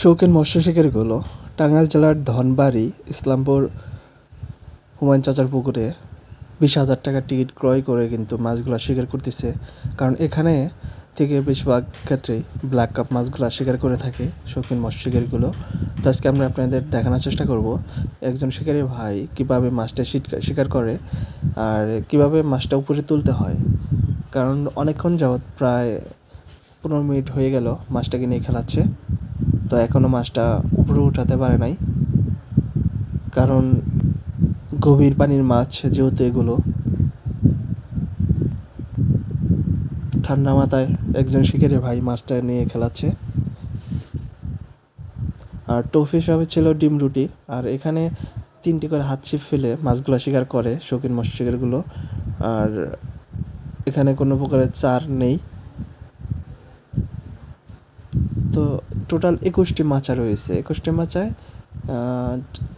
শৌখিন মৎস্য শিকারীগুলো টাঙ্গাইল জেলার ধনবাড়ি, ইসলামপুর, হুমায়ুন চাচার পুকুরে বিশ হাজার টাকার টিকিট ক্রয় করে কিন্তু মাছগুলো শিকার করতেছে। কারণ এখানে থেকে বেশিরভাগ ক্ষেত্রেই ব্ল্যাক কাপ মাছগুলো শিকার করে থাকে শৌখিন মৎস্য শিকারীগুলো। তো আজকে আমরা আপনাদের দেখানোর চেষ্টা করব একজন শিকারী ভাই কীভাবে মাছটা শিকার করে আর কীভাবে মাছটা উপরে তুলতে হয়। কারণ অনেকক্ষণ যাবৎ প্রায় পনেরো মিনিট হয়ে গেল মাছটাকে নিয়ে খেলাচ্ছে। তো এখনও মাছটা উপরে উঠাতে পারে নাই। কারণ গভীর পানির মাছ যেহেতু এগুলো, ঠান্ডা মাথায় একজন শিকারি ভাই মাছটা নিয়ে খেলাচ্ছে। আর টোফি হিসাবে ছিল ডিম রুটি, আর এখানে তিনটি করে হাত ছিপ ফেলে মাছগুলো শিকার করে শৌখিন মৎস্য শিকারগুলো। আর এখানে কোনো প্রকারের চার নেই। তো টোটাল একুশটি মাচা রয়েছে। একুশটি মাচায়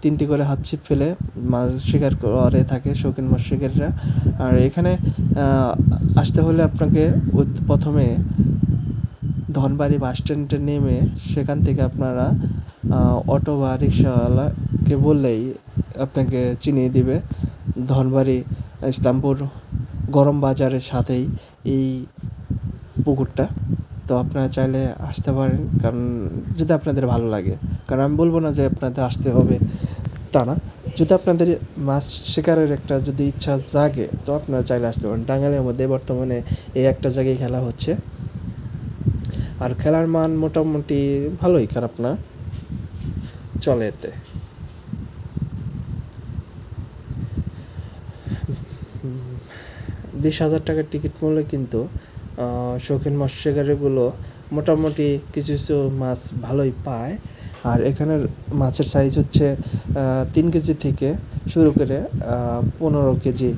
তিনটি করে হাত ছিপ ফেলে মাছ শিকার করে থাকে শৌখিন মাছ শিকারীরা। আর এখানে আসতে হলে আপনাকে প্রথমে ধনবাড়ি বাস স্ট্যান্ডে নেমে সেখান থেকে আপনারা অটো বা রিক্সাওয়ালাকে বললেই আপনাকে চিনিয়ে দিবে। ধনবাড়ি, ইসলামপুর গরম বাজারের সাথেই এই পুকুরটা। তো আপনারা চাইলে আসতে পারেন, কারণ যদি আপনাদের ভালো লাগে। কারণ আমি বলব না যে আপনাদের আসতে হবে তা না। যদি আপনাদের মাছ শিকারের একটা যদি ইচ্ছা জাগে, তো আপনারা চাইলে আসতে পারেন। টাঙ্গাইলের মধ্যে বর্তমানে এই একটা জায়গায় খেলা হচ্ছে। আর খেলার মান মোটামুটি ভালোই, খারাপ না। চলে এতে। বিশ হাজার টাকার টিকিট মূল্যে কিন্তু শৌখিন মৎস্য মোটামুটি কিছু কিছু মাছ ভালোই পায়। আর এখানের মাছের সাইজ হচ্ছে তিন কেজি থেকে শুরু করে পনেরো কেজি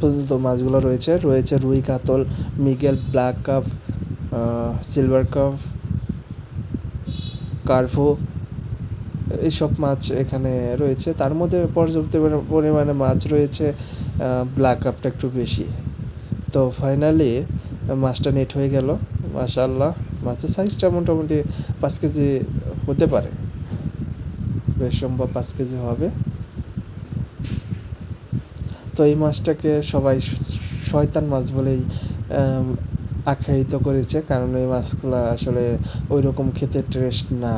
পর্যন্ত মাছগুলো রয়েছে। রয়েছে রুই, কাতল, মিগেল, ব্ল্যাক কাপ সিলভার কাপ কার্ভো এইসব মাছ এখানে রয়েছে। তার মধ্যে পর্যাপ্ত পরি- পরিমাণে মাছ রয়েছে ব্ল্যাক কাপটা একটু বেশি। তো ফাইনালি মাছটা নেট হয়ে গেল। মাশাল্লাহ মাছের সাইজটা মোটামুটি পাঁচ কেজি হতে পারে। বেশ সম্ভব পাঁচ কেজি হবে। তো এই মাছটাকে সবাই শয়তান মাছ বলেই আখ্যায়িত করেছে, কারণ এই মাছগুলো আসলে ওই রকম খেতে টেস্ট না।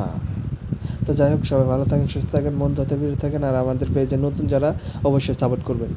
তো যাই হোক, সবাই ভালো থাকেন, সুস্থ থাকেন মন ধতে বেরিয়ে থাকেন, আর আমাদের পেজে নতুন যারা, অবশ্যই সাপোর্ট করবেন।